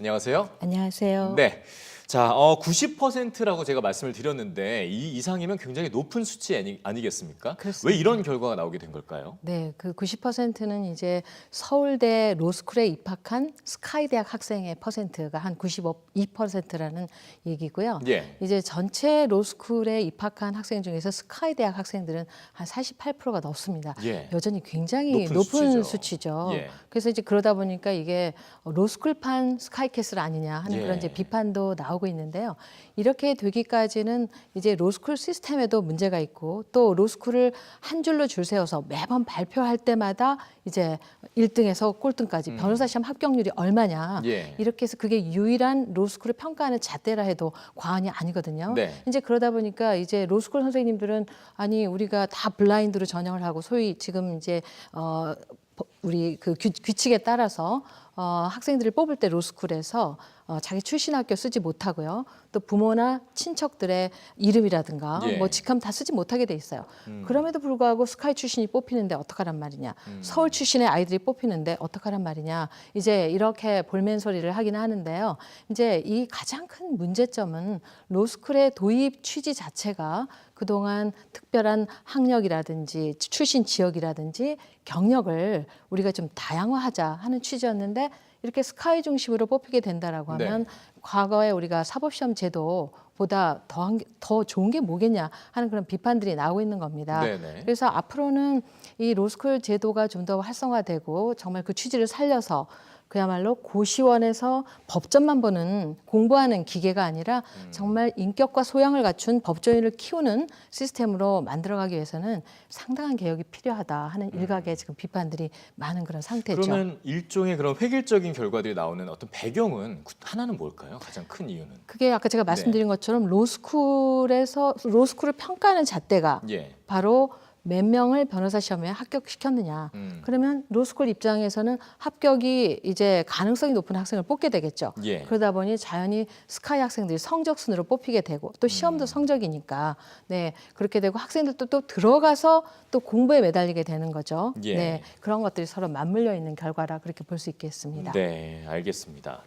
안녕하세요. 안녕하세요. 네. 자, 어, 90%라고 제가 말씀을 드렸는데 이 이상이면 굉장히 높은 수치 아니, 아니겠습니까? 그렇습니다. 왜 이런 결과가 나오게 된 걸까요? 네, 그 90%는 이제 서울대 로스쿨에 입학한 스카이 대학 학생의 퍼센트가 한 92%라는 얘기고요. 예. 이제 전체 로스쿨에 입학한 학생 중에서 스카이 대학 학생들은 한 48%가 넘습니다. 예. 여전히 굉장히 높은 높은, 수치죠. 수치죠. 예. 그래서 이제 그러다 보니까 이게 로스쿨판 스카이캐슬 아니냐 하는 예. 그런 이제 비판도 나오고 있는데요. 이렇게 되기까지는 이제 로스쿨 시스템에도 문제가 있고 또 로스쿨을 한 줄로 줄 세워서 매번 발표할 때마다 이제 1등에서 꼴등까지 변호사 시험 합격률이 얼마냐 음. 예. 이렇게 해서 그게 유일한 로스쿨을 평가하는 잣대라 해도 과언이 아니거든요. 네. 이제 그러다 보니까 이제 로스쿨 선생님들은 아니 우리가 다 블라인드로 전형을 하고 소위 지금 이제 어 버- 우리 그 규, 규칙에 따라서 어 학생들을 뽑을 때 로스쿨에서 어 자기 출신 학교 쓰지 못하고요. 또 부모나 친척들의 이름이라든가 예. 음. 뭐 직함 다 쓰지 못하게 돼 있어요. 그럼에도 불구하고 스카이 출신이 뽑히는데 어떡하란 말이냐. 음. 서울 출신의 아이들이 뽑히는데 어떡하란 말이냐. 이제 이렇게 볼멘 소리를 하긴 하는데요. 이제 이 가장 큰 문제점은 로스쿨의 도입 취지 자체가 그동안 특별한 학력이라든지 출신 지역이라든지 경력을 우리가 좀 다양화하자 하는 취지였는데 이렇게 스카이 중심으로 뽑히게 된다라고 네. 하면 과거에 우리가 사법시험 제도보다 더한 게- 더 좋은 게 뭐겠냐 하는 그런 비판들이 나오고 있는 겁니다. 네네. 그래서 앞으로는 이 로스쿨 제도가 좀 더 활성화되고 정말 그 취지를 살려서 그야말로 고시원에서 법전만 보는 공부하는 기계가 아니라 음. 정말 인격과 소양을 갖춘 법조인을 키우는 시스템으로 만들어가기 위해서는 상당한 개혁이 필요하다 하는 일각의 지금 비판들이 많은 그런 상태죠. 음. 그러면 일종의 그런 획일적인 결과들이 나오는 어떤 배경은 구- 하나는 뭘까요? 가장 큰 이유는? 그게 아까 제가 말씀드린 것처럼 로스쿨에서 로스쿨을 평가하는 잣대가 예. 바로 몇 명을 변호사 시험에 합격시켰느냐. 음. 그러면 로스쿨 입장에서는 합격이 이제 가능성이 높은 학생을 뽑게 되겠죠. 예. 그러다 보니 자연히 스카이 학생들이 성적 순으로 뽑히게 되고 또 시험도 음. 성적이니까 네 그렇게 되고 학생들도 또 들어가서 또 공부에 매달리게 되는 거죠. 예. 네 그런 것들이 서로 맞물려 있는 결과라 그렇게 볼 수 있겠습니다. 네, 알겠습니다.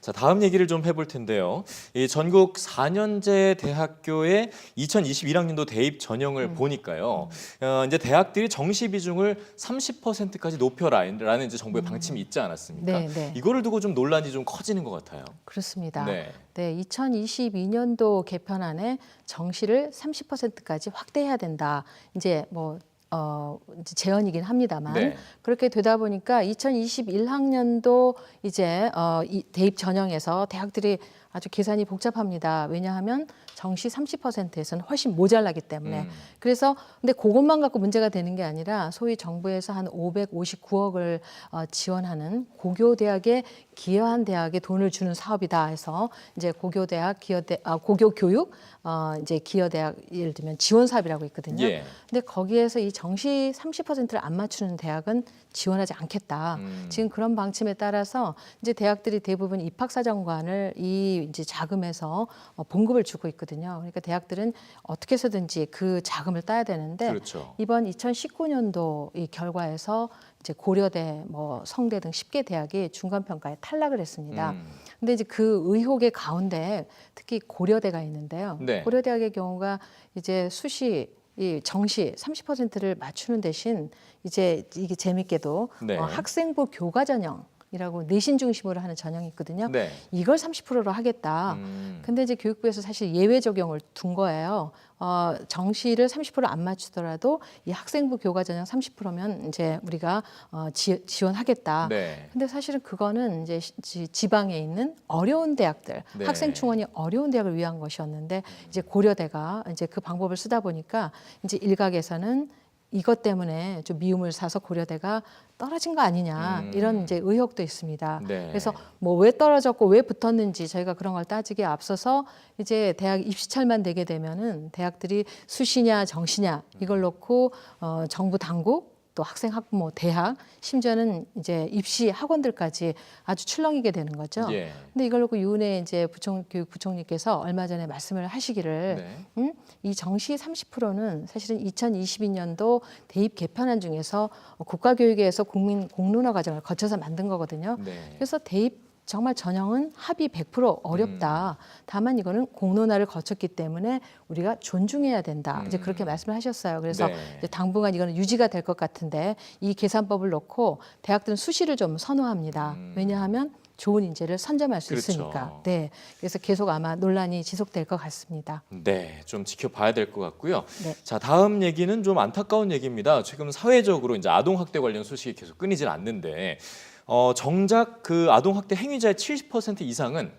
자, 다음 얘기를 좀 해볼 텐데요. 이 전국 4년제 대학교의 2021학년도 대입 전형을 음. 보니까요. 어, 이제 대학들이 정시 비중을 30%까지 높여라라는 이제 정부의 방침이 있지 않았습니까? 네, 네. 이거를 두고 좀 논란이 좀 커지는 것 같아요. 그렇습니다. 네. 네, 2022년도 개편안에 정시를 30%까지 확대해야 된다. 이제 뭐 어, 이제 제언이긴 합니다만 네. 그렇게 되다 보니까 2021학년도 이제 어, 이 대입 전형에서 대학들이 아주 계산이 복잡합니다. 왜냐하면 정시 30%에서는 훨씬 모자라기 때문에 음. 그래서 근데 그것만 갖고 문제가 되는 게 아니라 소위 정부에서 한 559억을 어, 지원하는 고교 대학에 기여한 대학에 돈을 주는 사업이다 해서 이제 고교 대학 기여 대 아, 고교 교육 어, 이제 기여 대학 예를 들면 지원 사업이라고 있거든요. 예. 근데 거기에서 이 정시 30%를 안 맞추는 대학은 지원하지 않겠다. 음. 지금 그런 방침에 따라서 이제 대학들이 대부분 입학 사정관을 이 이제 자금에서 어, 봉급을 주고 있거든요. 그러니까 대학들은 어떻게 해서든지 그 자금을 따야 되는데 그렇죠. 이번 2019년도 이 결과에서 이제 고려대, 뭐 성대 등 10개 대학이 중간 평가에 탈락을 했습니다. 음. 근데 이제 그 의혹의 가운데 특히 고려대가 있는데요. 네. 고려대학의 경우가 이제 수시 이 정시 30%를 맞추는 대신 이제 이게 재밌게도 네. 어, 학생부 교과 전형 이라고 내신 중심으로 하는 전형이 있거든요. 네. 이걸 30%로 하겠다. 음. 근데 이제 교육부에서 사실 예외 적용을 둔 거예요. 어, 정시를 30%안 맞추더라도 이 학생부 교과 전형 30%면 이제 우리가 어, 지, 지원하겠다. 네. 근데 사실은 그거는 이제 시- 지, 지방에 있는 어려운 대학들, 네. 학생 충원이 어려운 대학을 위한 것이었는데 이제 고려대가 이제 그 방법을 쓰다 보니까 이제 일각에서는 이것 때문에 좀 미움을 사서 고려대가 떨어진 거 아니냐 음. 이런 이제 의혹도 있습니다. 네. 그래서 뭐 왜 떨어졌고 왜 붙었는지 저희가 그런 걸 따지기에 앞서서 이제 대학 입시철만 되게 되면은 대학들이 수시냐 정시냐 이걸 놓고 어, 정부 당국 또 학생 학부모 대학 심지어는 이제 입시 학원들까지 아주 출렁이게 되는 거죠. 예. 근데 이걸 놓고 유은혜 이제 부총 교육부총리께서 얼마 전에 말씀을 하시기를 네. 음? 이 정시 30%는 사실은 2022년도 대입 개편안 중에서 국가교육에서 국민 공론화 과정을 거쳐서 만든 거거든요. 네. 그래서 대입 정말 전형은 합의 100% 어렵다. 다만 이거는 공론화를 거쳤기 때문에 우리가 존중해야 된다. 이제 그렇게 말씀을 하셨어요. 그래서 네. 이제 당분간 이거는 유지가 될 것 같은데 이 계산법을 놓고 대학들은 수시를 좀 선호합니다. 왜냐하면 좋은 인재를 선점할 수 음. 그렇죠. 있으니까. 네. 그래서 계속 아마 논란이 지속될 것 같습니다. 네, 좀 지켜봐야 될 것 같고요. 네. 자, 다음 얘기는 좀 안타까운 얘기입니다. 지금 사회적으로 이제 아동 학대 관련 소식이 계속 끊이질 않는데 어, 정작 그 아동 학대 행위자의 70% 이상은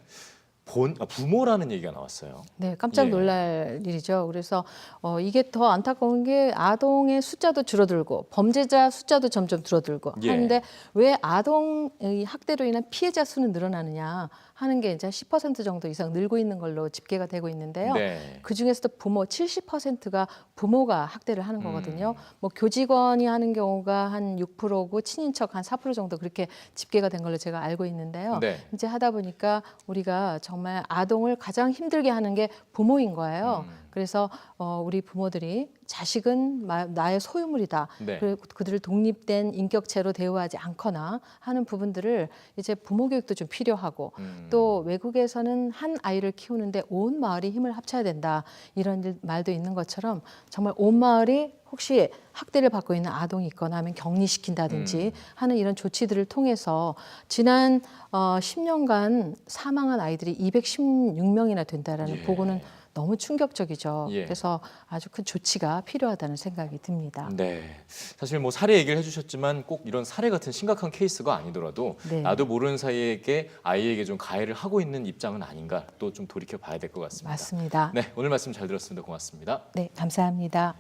본 아, 부모라는 얘기가 나왔어요. 네, 깜짝 예. 놀랄 일이죠. 그래서 어, 이게 더 안타까운 게 아동의 숫자도 줄어들고 범죄자 숫자도 점점 줄어들고 예. 하는데 왜 아동의 학대로 인한 피해자 수는 늘어나느냐 하는 게 이제 10% 정도 이상 늘고 있는 걸로 집계가 되고 있는데요. 네. 그 중에서도 부모 70%가 부모가 학대를 하는 음. 거거든요. 뭐 교직원이 하는 경우가 한 6%고 친인척 한 4% 정도 그렇게 집계가 된 걸로 제가 알고 있는데요. 네. 이제 하다 보니까 우리가 정말 아동을 가장 힘들게 하는 게 부모인 거예요. 음. 그래서 어, 우리 부모들이 자식은 마- 나의 소유물이다. 네. 그리고 그들을 독립된 인격체로 대우하지 않거나 하는 부분들을 이제 부모 교육도 좀 필요하고 음. 또 외국에서는 한 아이를 키우는데 온 마을이 힘을 합쳐야 된다 이런 일- 말도 있는 것처럼 정말 온 마을이 혹시 학대를 받고 있는 아동이 있거나 하면 격리시킨다든지 음. 하는 이런 조치들을 통해서 지난 어, 10년간 사망한 아이들이 216명이나 된다라는 예. 보고는 너무 충격적이죠. 예. 그래서 아주 큰 조치가 필요하다는 생각이 듭니다. 네. 사실 뭐 사례 얘기를 해주셨지만 꼭 이런 사례 같은 심각한 케이스가 아니더라도 네. 나도 모르는 사이에게 아이에게 좀 가해를 하고 있는 입장은 아닌가 또 좀 돌이켜 봐야 될 것 같습니다. 맞습니다. 네, 오늘 말씀 잘 들었습니다. 고맙습니다. 네, 감사합니다.